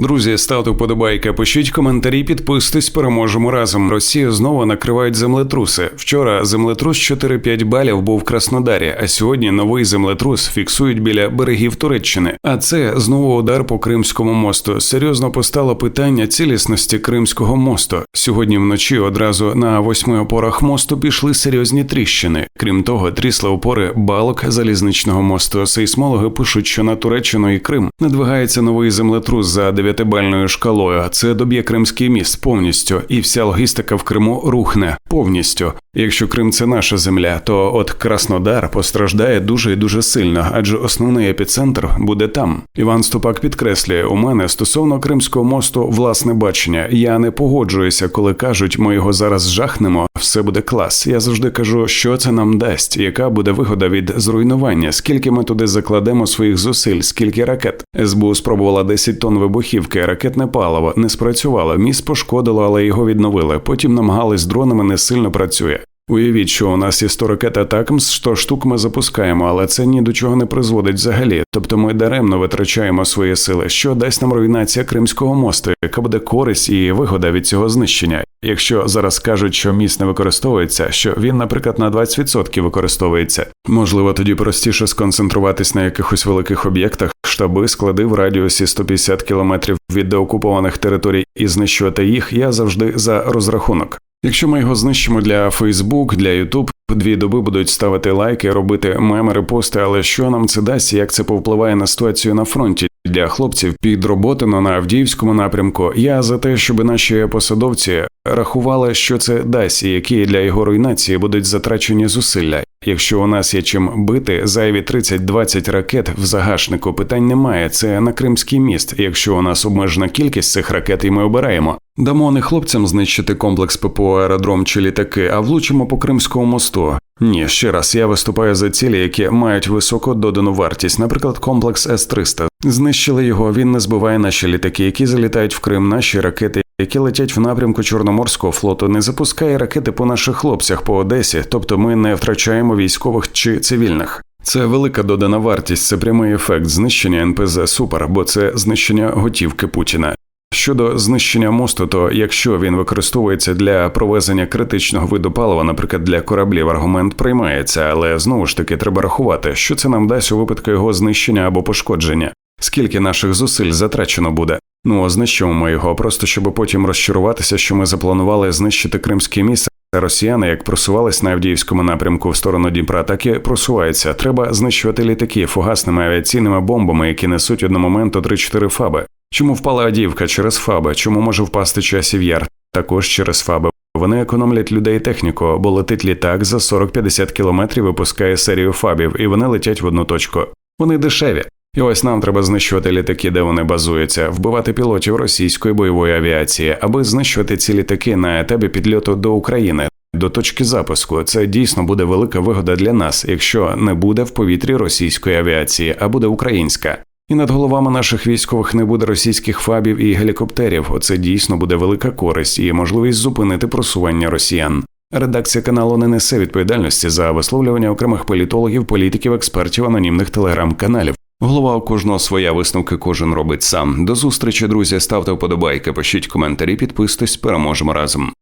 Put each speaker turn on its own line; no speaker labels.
Друзі, ставте вподобайки, пишіть коментарі, підписуйтесь, переможемо разом. Росію знову накривають землетруси. Вчора землетрус 4-5 балів був в Краснодарі, а сьогодні новий землетрус фіксують біля берегів Туреччини. А це знову удар по Кримському мосту. Серйозно постало питання цілісності Кримського мосту. Сьогодні вночі одразу на восьми опорах мосту пішли серйозні тріщини. Крім того, трісли опори балок залізничного мосту. Сейсмологи пишуть, що на Туреччину і Крим надвигається новий землетрус за 9-бальною шкалою. Це доб'є Кримський міст повністю, і вся логістика в Криму рухне повністю. Якщо Крим це наша земля, то от Краснодар постраждає дуже і дуже сильно, адже основний епіцентр буде там. Іван Ступак підкреслює, у мене стосовно Кримського мосту власне бачення. Я не погоджуюся, коли кажуть, ми його зараз жахнемо. Все буде клас. Я завжди кажу, що це нам дасть, яка буде вигода від зруйнування, скільки ми туди закладемо своїх зусиль, скільки ракет. СБУ спробувала 10 тонн вибухівки, ракетне паливо не спрацювало. Міст пошкодило, але його відновили. Потім намагались дронами не сильно працює. Уявіть, що у нас є 100 ракет Атакмс, 100 штук ми запускаємо, але це ні до чого не призводить взагалі. Тобто ми даремно витрачаємо свої сили, що дасть нам руйнація Кримського мосту, яка буде користь і вигода від цього знищення. Якщо зараз кажуть, що міст не використовується, що він, наприклад, на 20% використовується, можливо, тоді простіше сконцентруватись на якихось великих об'єктах, штаби, склади в радіусі 150 кілометрів від деокупованих територій і знищувати їх, я завжди за розрахунок. Якщо ми його знищимо для Facebook, для YouTube, дві доби будуть ставити лайки, робити меми, репости, але що нам це дасть, як це повпливає на ситуацію на фронті? Для хлопців під роботину на Авдіївському напрямку. Я за те, щоб наші посадовці рахували, що це дасть, і які для його руйнації будуть затрачені зусилля. Якщо у нас є чим бити, зайві 30-20 ракет в загашнику питань немає. Це на Кримський міст. Якщо у нас обмежена кількість цих ракет, і ми обираємо. Дамо не хлопцям знищити комплекс ППО аеродром чи літаки, а влучимо по Кримському мосту. Ні, ще раз я виступаю за цілі, які мають високу додану вартість, наприклад, комплекс С-300. Знищили його. Він не збиває наші літаки, які залітають в Крим, наші ракети, які летять в напрямку Чорноморського флоту, не запускає ракети по наших хлопцях по Одесі, тобто ми не втрачаємо військових чи цивільних. Це велика додана вартість, це прямий ефект знищення НПЗ Супер, бо це знищення готівки Путіна. Щодо знищення мосту, то якщо він використовується для провезення критичного виду палива, наприклад, для кораблів, аргумент приймається, але знову ж таки треба рахувати, що це нам дасть у випадку його знищення або пошкодження. Скільки наших зусиль затрачено буде? Ну знищимо ми його, просто щоб потім розчаруватися, що ми запланували знищити Кримське місце. Росіяни, як просувались на Авдіївському напрямку в сторону Дніпра, так і просуваються. Треба знищувати літаки фугасними авіаційними бомбами, які несуть одномоменту 3-4 фаби. Чому впала Авдіївка через фаби? Чому може впасти часів яр? Також через фаби. Вони економлять людей техніку, бо летить літак за 40-50 кілометрів, випускає серію фабів, і вони летять в одну точку. Вони дешеві. І ось нам треба знищувати літаки, де вони базуються, вбивати пілотів російської бойової авіації, аби знищувати ці літаки на етапі підльоту до України. До точки запуску це дійсно буде велика вигода для нас, якщо не буде в повітрі російської авіації, а буде українська. І над головами наших військових не буде російських фабів і гелікоптерів. Оце дійсно буде велика користь і можливість зупинити просування росіян. Редакція каналу не несе відповідальності за висловлювання окремих політологів, політиків, експертів, анонімних телеграм-каналів. Голова у кожного своя висновки кожен робить сам. До зустрічі, друзі. Ставте вподобайки, пишіть коментарі, підписуйтесь, переможемо разом.